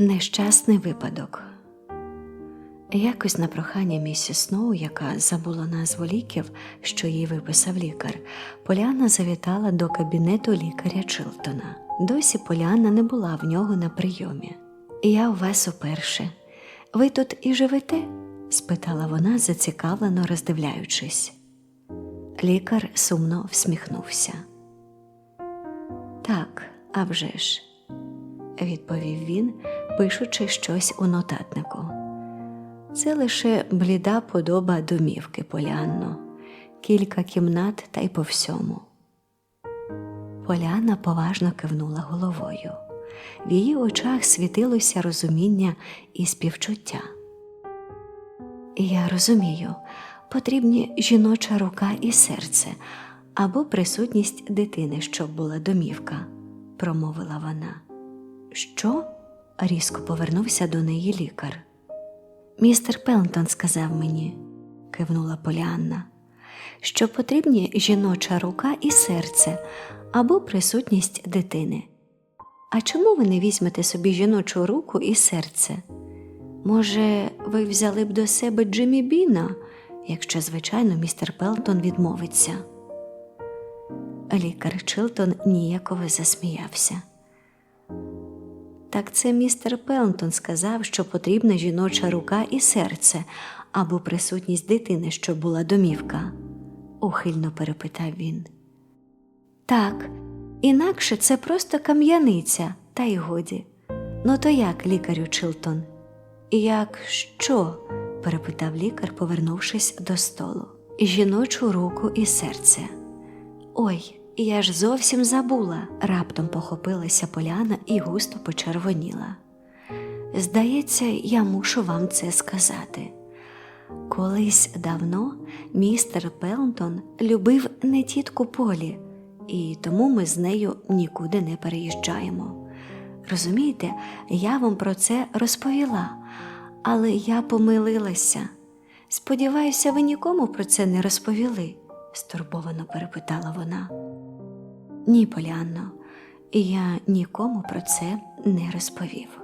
Нещасний випадок. Якось на прохання місіс Сноу, яка забула назву ліків, що їй виписав лікар, Поліана завітала до кабінету лікаря Чилтона. Досі Поліана не була в нього на прийомі. Я у вас уперше. Ви тут і живете? спитала вона, зацікавлено роздивляючись. Лікар сумно всміхнувся. Так, а вже ж, відповів він, пишучи щось у нотатнику. Це лише бліда подоба домівки Полянно, кілька кімнат та й по всьому. Поляна поважно кивнула головою. В її очах світилося розуміння і співчуття. Я розумію, потрібні жіноча рука і серце або присутність дитини, щоб була домівка, промовила вона. Що? Різко повернувся до неї лікар. Містер Пелтон сказав мені, кивнула Поліанна, що потрібні жіноча рука і серце або присутність дитини. А чому ви не візьмете собі жіночу руку і серце? Може, ви взяли б до себе Джиммі Біна, якщо, звичайно, містер Пелтон відмовиться. Лікар Чилтон ніяково засміявся. Так це містер Пелтон сказав, що потрібна жіноча рука і серце або присутність дитини, щоб була домівка, ухильно перепитав він. Так, інакше це просто кам'яниця, та й годі. Ну то як, лікарю Чилтон? Як що? перепитав лікар, повернувшись до столу. Жіночу руку і серце. Ой, я ж зовсім забула, раптом похопилася поляна і густо почервоніла. Здається, я мушу вам це сказати. Колись давно містер Пелтон любив не тітку Полі, і тому ми з нею нікуди не переїжджаємо. Розумієте, я вам про це розповіла, але я помилилася. Сподіваюся, ви нікому про це не розповіли, стурбовано перепитала вона. Ні, Поліанно, я нікому про це не розповів,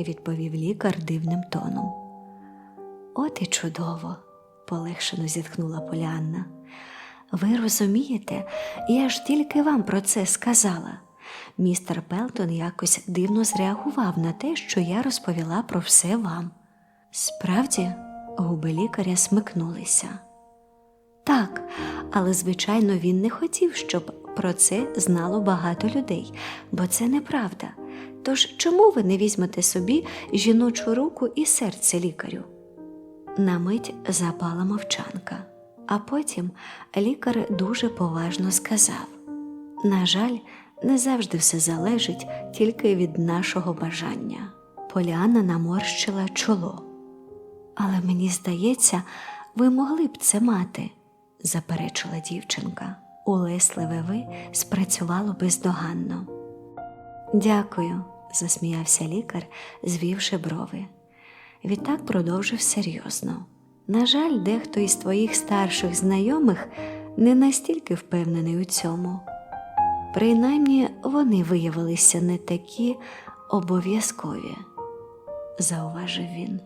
відповів лікар дивним тоном. От і чудово, полегшено зітхнула Поліанна. Ви розумієте, я ж тільки вам про це сказала. Містер Пелтон якось дивно зреагував на те, що я розповіла про все вам. Справді, губи лікаря смикнулися. Так, але звичайно він не хотів, щоб про це знало багато людей, бо це неправда. Тож чому ви не візьмете собі жіночу руку і серце лікарю? На мить запала мовчанка, а потім лікар дуже поважно сказав: На жаль, не завжди все залежить тільки від нашого бажання. Поліана наморщила чоло. Але мені здається, ви могли б це мати, заперечила дівчинка. Улесливе ви спрацювало бездоганно. Дякую, засміявся лікар, звівши брови. Відтак продовжив серйозно. На жаль, дехто із твоїх старших знайомих не настільки впевнений у цьому. Принаймні вони виявилися не такі обов'язкові, зауважив він.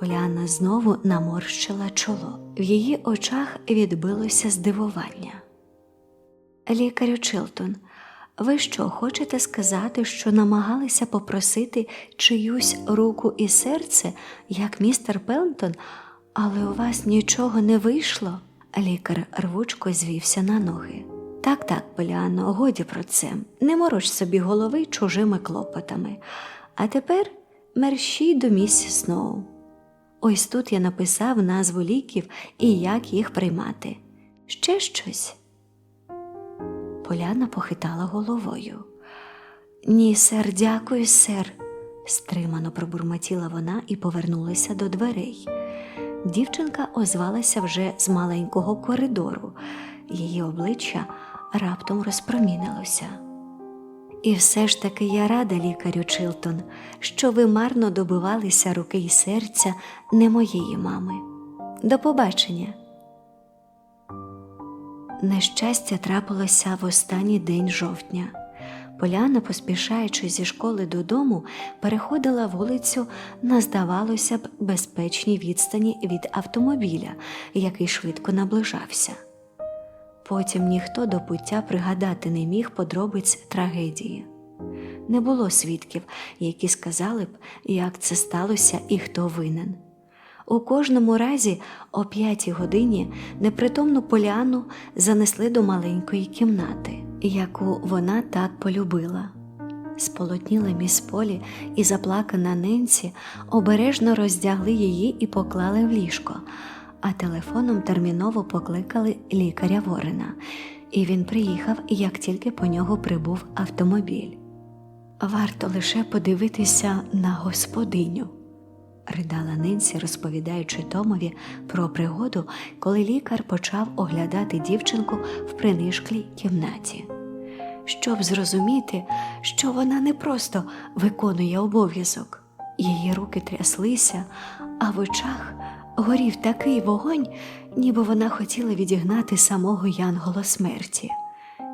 Поляна знову наморщила чоло. В її очах відбилося здивування. Лікарю Чилтон, ви що хочете сказати, що намагалися попросити чиюсь руку і серце, як містер Пелтон, але у вас нічого не вийшло? Лікар рвучко звівся на ноги. Так, так, Поляно, годі про це. Не мороч собі голови чужими клопотами. А тепер мерщій до місіс Сноу. Ось тут я написав назву ліків і як їх приймати. Ще щось. Поляна похитала головою. Ні, сер, дякую, сер, стримано пробурмотіла вона і повернулася до дверей. Дівчинка озвалася вже з маленького коридору, її обличчя раптом розпромінилося. І все ж таки я рада, лікарю Чилтон, що ви марно добивалися руки й серця не моєї мами. До побачення. Нещастя трапилося в останній день жовтня. Поляна, поспішаючи зі школи додому, переходила вулицю на, здавалося б, безпечній відстані від автомобіля, який швидко наближався. Потім ніхто до пуття пригадати не міг подробиць трагедії. Не було свідків, які сказали б, як це сталося і хто винен. У кожному разі о п'ятій годині непритомну поляну занесли до маленької кімнати, яку вона так полюбила. Сполотніла міс Полі і заплакана Ненсі обережно роздягли її і поклали в ліжко, а телефоном терміново покликали лікаря Ворена, і він приїхав, як тільки по нього прибув автомобіль. Варто лише подивитися на господиню, ридала Ненсі, розповідаючи Томові про пригоду, коли лікар почав оглядати дівчинку в принишклій кімнаті. Щоб зрозуміти, що вона не просто виконує обов'язок, її руки тряслися, а в очах горів такий вогонь, ніби вона хотіла відігнати самого Янгола смерті.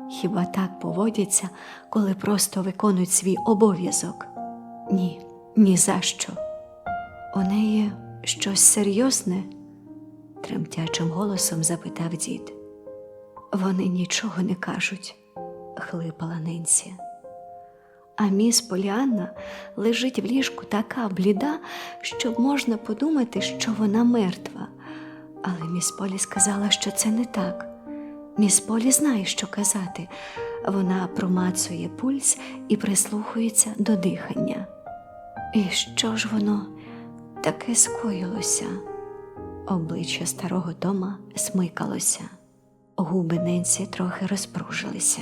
Хіба так поводяться, коли просто виконують свій обов'язок? Ні, ні за що. У неї щось серйозне? тремтячим голосом запитав дід. Вони нічого не кажуть, хлипала Ненсі. А міс Поліанна лежить в ліжку така бліда, що можна подумати, що вона мертва. Але міс Полі сказала, що це не так. Міс Полі знає, що казати. Вона промацує пульс і прислухається до дихання. І що ж воно таке скоїлося? Обличчя старого Тома смикалося, губи Ненсі трохи розпружилися.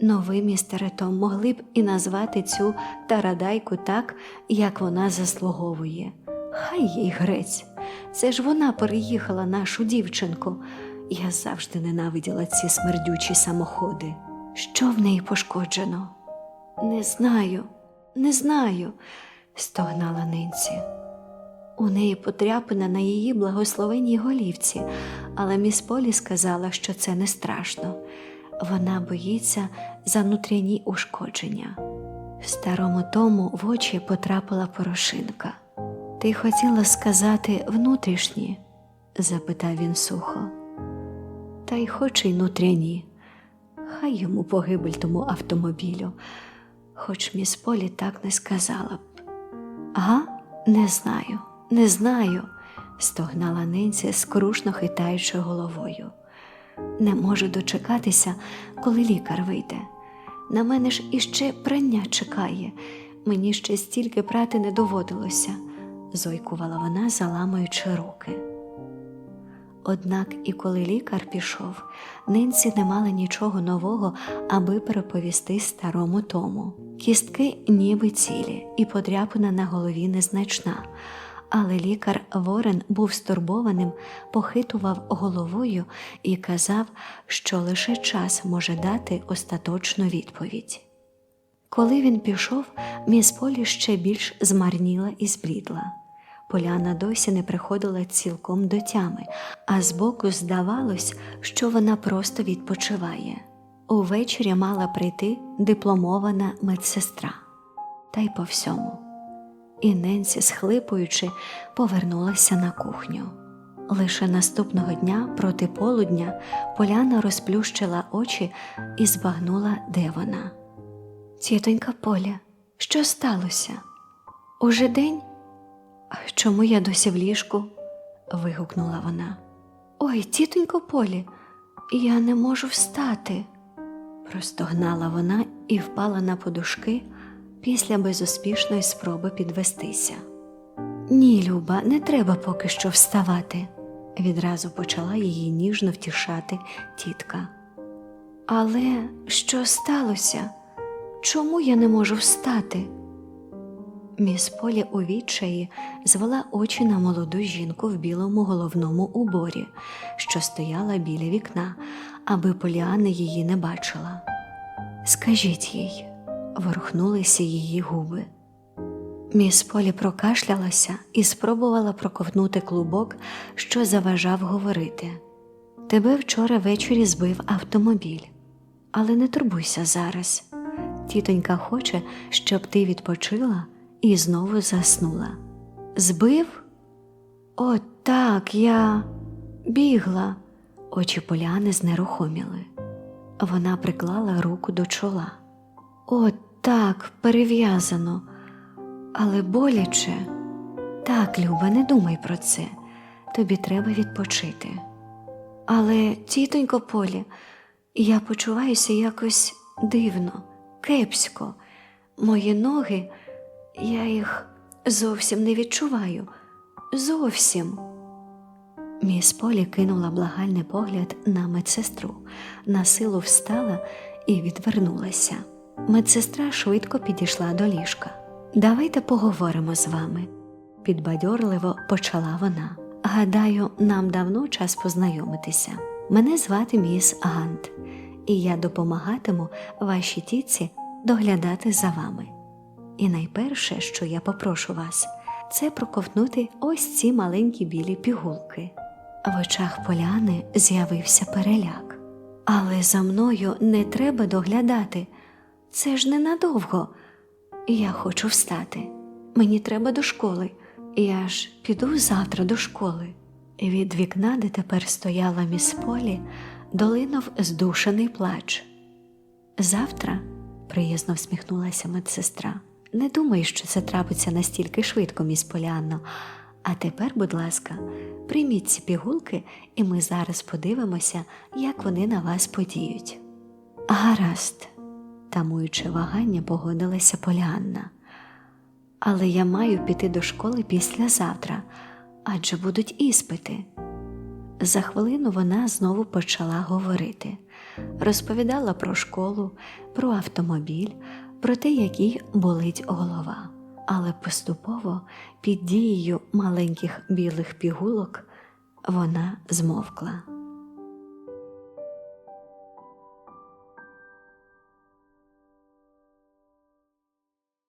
Но ви, містере Том, могли б і назвати цю тарадайку так, як вона заслуговує. Хай їй грець. Це ж вона переїхала нашу дівчинку. Я завжди ненавиділа ці смердючі самоходи. Що в неї пошкоджено? Не знаю, не знаю, стогнала Нинці. У неї потряпина на її благословенній голівці, але міс Полі сказала, що це не страшно. Вона боїться за внутрішні ушкодження. Старому тому в очі потрапила порошинка. Ти хотіла сказати внутрішні? запитав він сухо. Та й хоч і внутрішні. Хай йому погибель тому автомобілю, хоч міс Полі так не сказала б. Ага, не знаю, не знаю, стогнала Ненці, скрушно хитаючи головою. Не можу дочекатися, коли лікар вийде. На мене ж іще прання чекає, мені ще стільки прати не доводилося, зойкувала вона, заламуючи руки. Однак і коли лікар пішов, нинці не мала нічого нового, аби переповісти старому тому. Кістки ніби цілі, і подряпина на голові незначна. Але лікар Ворен був стурбованим, похитував головою і казав, що лише час може дати остаточну відповідь. Коли він пішов, міс Полі ще більш змарніла і зблідла. Поляна досі не приходила цілком до тями, а збоку здавалось, що вона просто відпочиває. Увечері мала прийти дипломована медсестра, та й по всьому. І Ненсі, схлипуючи, повернулася на кухню. Лише наступного дня, проти полудня, Поляна розплющила очі і збагнула, де вона. Тітонька Поля, що сталося? Уже день? Чому я досі в ліжку? вигукнула вона. Ой, тітонько Полі, я не можу встати, простогнала вона і впала на подушки після безуспішної спроби підвестися. Ні, Люба, не треба поки що вставати, відразу почала її ніжно втішати тітка. Але що сталося? Чому я не можу встати? Міс Полі у відчаї звела очі на молоду жінку в білому головному уборі, що стояла біля вікна, аби Поліана її не бачила. Скажіть їй, ворухнулися її губи. Міс Полі прокашлялася і спробувала проковтнути клубок, що заважав говорити. Тебе вчора ввечері збив автомобіль, але не турбуйся зараз. Тітонька хоче, щоб ти відпочила і знову заснула. Збив? О, так, я бігла. Очі поляни знерухоміли. Вона приклала руку до чола. О, так, перев'язано, але боляче. Так, Люба, не думай про це. Тобі треба відпочити. Але, тітонько Полі, я почуваюся якось дивно, кепсько. Мої ноги, я їх зовсім не відчуваю. Зовсім. Міс Полі кинула благальний погляд на медсестру, на силу встала і відвернулася. Медсестра швидко підійшла до ліжка. Давайте поговоримо з вами, підбадьорливо почала вона. Гадаю, нам давно час познайомитися. Мене звати міс Гант, і я допомагатиму вашій тітці доглядати за вами. І найперше, що я попрошу вас, це проковтнути ось ці маленькі білі пігулки. В очах поляни з'явився переляк. Але за мною не треба доглядати. Це ж ненадовго. Я хочу встати. Мені треба до школи. Я ж піду завтра до школи. Від вікна, де тепер стояла міс Полі, долинув здушений плач. Завтра, приязно всміхнулася медсестра. Не думай, що це трапиться настільки швидко, міс Поліанно. А тепер, будь ласка, прийміть ці пігулки, і ми зараз подивимося, як вони на вас подіють. Гаразд, тамуючи вагання, погодилася Поліанна. Але я маю піти до школи післязавтра, адже будуть іспити. За хвилину вона знову почала говорити, розповідала про школу, про автомобіль, про те, як їй болить голова. Але поступово, під дією маленьких білих пігулок, вона змовкла.